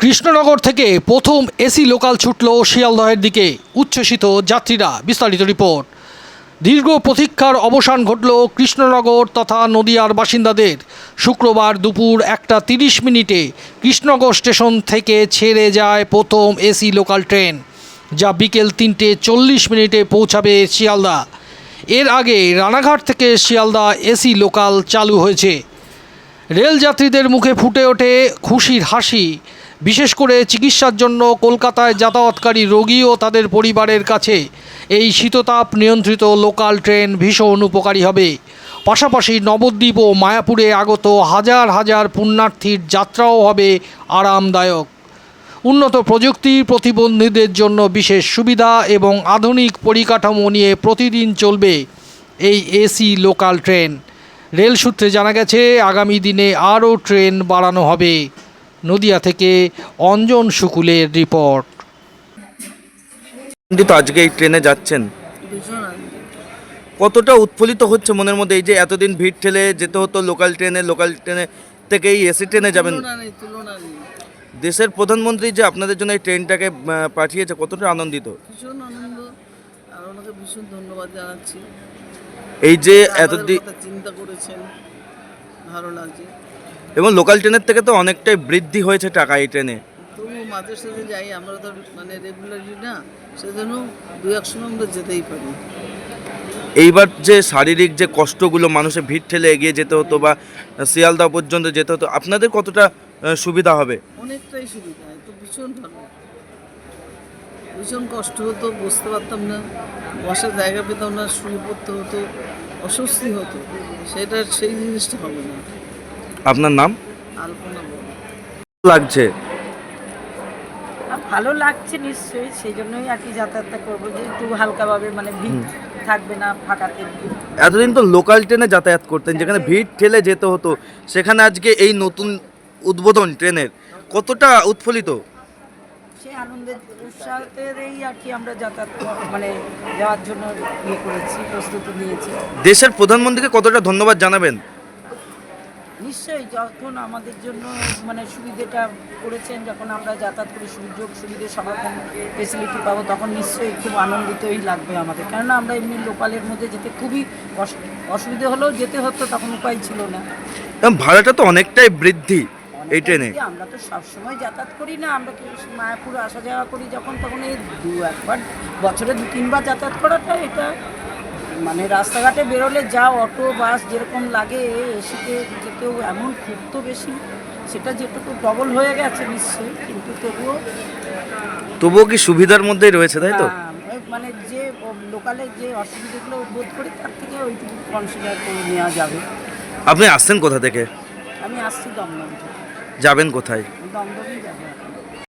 কৃষ্ণনগর থেকে প্রথম AC local ছুটল শিয়ালদহের দিকে, উচ্ছ্বসিত যাত্রীরা, বিস্তারিত রিপোর্ট। দীর্ঘ প্রতীক্ষার অবসান ঘটল কৃষ্ণনগর তথা নদিয়ার বাসিন্দাদের। শুক্রবার দুপুর একটা তিরিশ মিনিটে কৃষ্ণনগর স্টেশন থেকে ছেড়ে যায় প্রথম এসি লোকাল ট্রেন, যা বিকেল তিনটে চল্লিশ মিনিটে পৌঁছাবে শিয়ালদা। এর আগে রানাঘাট থেকে শিয়ালদা এসি লোকাল চালু হয়েছে। রেল যাত্রীদের মুখে ফুটে ওঠে খুশির হাসি। বিশেষ করে চিকিৎসার জন্য কলকাতায় যাতায়াতকারী রোগী ও তাদের পরিবারের কাছে। এই শীততাপ নিয়ন্ত্রিত লোকাল ট্রেন ভীষণ উপকারী হবে। পাশাপাশি নবদ্বীপ ও মায়াপুরে আগত হাজার হাজার পুণ্যার্থীর যাত্রাও হবে আরামদায়ক। উন্নত প্রযুক্তি প্রতিবন্ধীদের জন্য বিশেষ সুবিধা এবং আধুনিক পরিকাঠামো নিয়ে প্রতিদিন চলবে এই এসি লোকাল ট্রেন। রেল সূত্রে জানা গেছে, আগামী দিনে আরও ট্রেন বাড়ানো হবে। নদিয়া থেকে অঞ্জন শুকুলের রিপোর্ট। কিন্তু আজকে এই ট্রেনে যাচ্ছেন? কতটা উৎফুল্লিত হচ্ছে মনের মধ্যে এই যে এতদিন ভিড় ঠেলে যেতে হতো লোকাল ট্রেনে লোকাল ট্রেনে থেকে এই এসি ট্রেনে যাবেন? দেশের প্রধানমন্ত্রী যে আপনাদের জন্য এই ট্রেনটাকে পাঠিয়েছে কতটা আনন্দিত? ভীষণ আনন্দ আর ওনাকে ভীষণ ধন্যবাদ জানাচ্ছি। এই যে এতদিন চিন্তা করেছেন ভালো লাগছে। এবং লোকাল ট্রেনের থেকে তো অনেকটাই বৃদ্ধি হয়েছে টাকা এই ট্রেনে তবু মাঝে সাথে যাই আমরা তো মানে রেগুলারলি না সেজন্য দু এক সময় যেতেই পারি। এইবার যে শারীরিক যে কষ্টগুলো মানুষের ভিড় ঠেলে এগিয়ে যেতে হতো বা শিয়ালদা পর্যন্ত যেতে হতো আপনাদের কতটা সুবিধা হবে? অনেকটাই সুবিধা তো ভীষণ ভালো। ভীষণ কষ্ট হতো বসতে পারতাম না বসার জায়গা পেতাম না শুয়ে পড়তে হতো অস্বস্তি হতো সেটা সেই জিনিসটা হবে না। আপনার নাম? লাগছে। আর ভালো লাগছে নিশ্চয়ই সেই জন্যই আর কি যাতায়াতটা করব যে একটু হালকাভাবে মানে ভিড় থাকবে না ফাঁকাতে এতদিন তো লোকাল ট্রেনে যাতায়াত করতেন যেখানে ভিড় ঠেলে যেতে হতো সেখানে আজকে এই নতুন উদ্বোধন ট্রেনের কতটা উৎফুল্লিত? সেই আনন্দের উৎসাহতেই আর কি আমরা যাতায়াত মানে যাওয়ার জন্য ইয়ে করেছি প্রস্তুতি নিয়েছি। দেশের প্রধানমন্ত্রীকে কতটা ধন্যবাদ জানাবেন? নিশ্চয়ই যখন আমাদের জন্য মানে সুবিধাটা করেছেন যখন আমরা যাতায়াত করি সুযোগ সুবিধে সব রকম ফেসিলিটি পাবো তখন নিশ্চয়ই খুব আনন্দিতই লাগবে আমাদের। কেননা আমরা এমনি লোকালের মধ্যে যেতে খুবই অসুবিধে হলেও যেতে হতো তখন উপায় ছিল না। ভাড়াটা তো অনেকটাই বৃদ্ধি এই ট্রেনে। আমরা তো সবসময় যাতায়াত করি না আমরা মায়াপুর আসা যাওয়া করি যখন তখন এই দু একবার বছরে দু তিনবার যাতায়াত করাটা এটা মানে রাস্তাঘাটে বেরোলে যা অটো বাস যেরকম লাগে এসিতে যেতেও এমন খুব তো বেশি সেটা যেটুকু ডবল হয়ে গেছে নিশ্চয়ই কিন্তু তবুও তবুও কি সুবিধার মধ্যেই রয়েছে তাই তো? হ্যাঁ, মানে যে লোকালে যে অসুবিধাগুলো বোধ করি তার থেকে ওইটুকু কনসিডার করে নেওয়া যাবে। আপনি আসছেন কোথা থেকে? আমি আসছি দমদম যাবেন কোথায়? দমদমই যাব। এখন।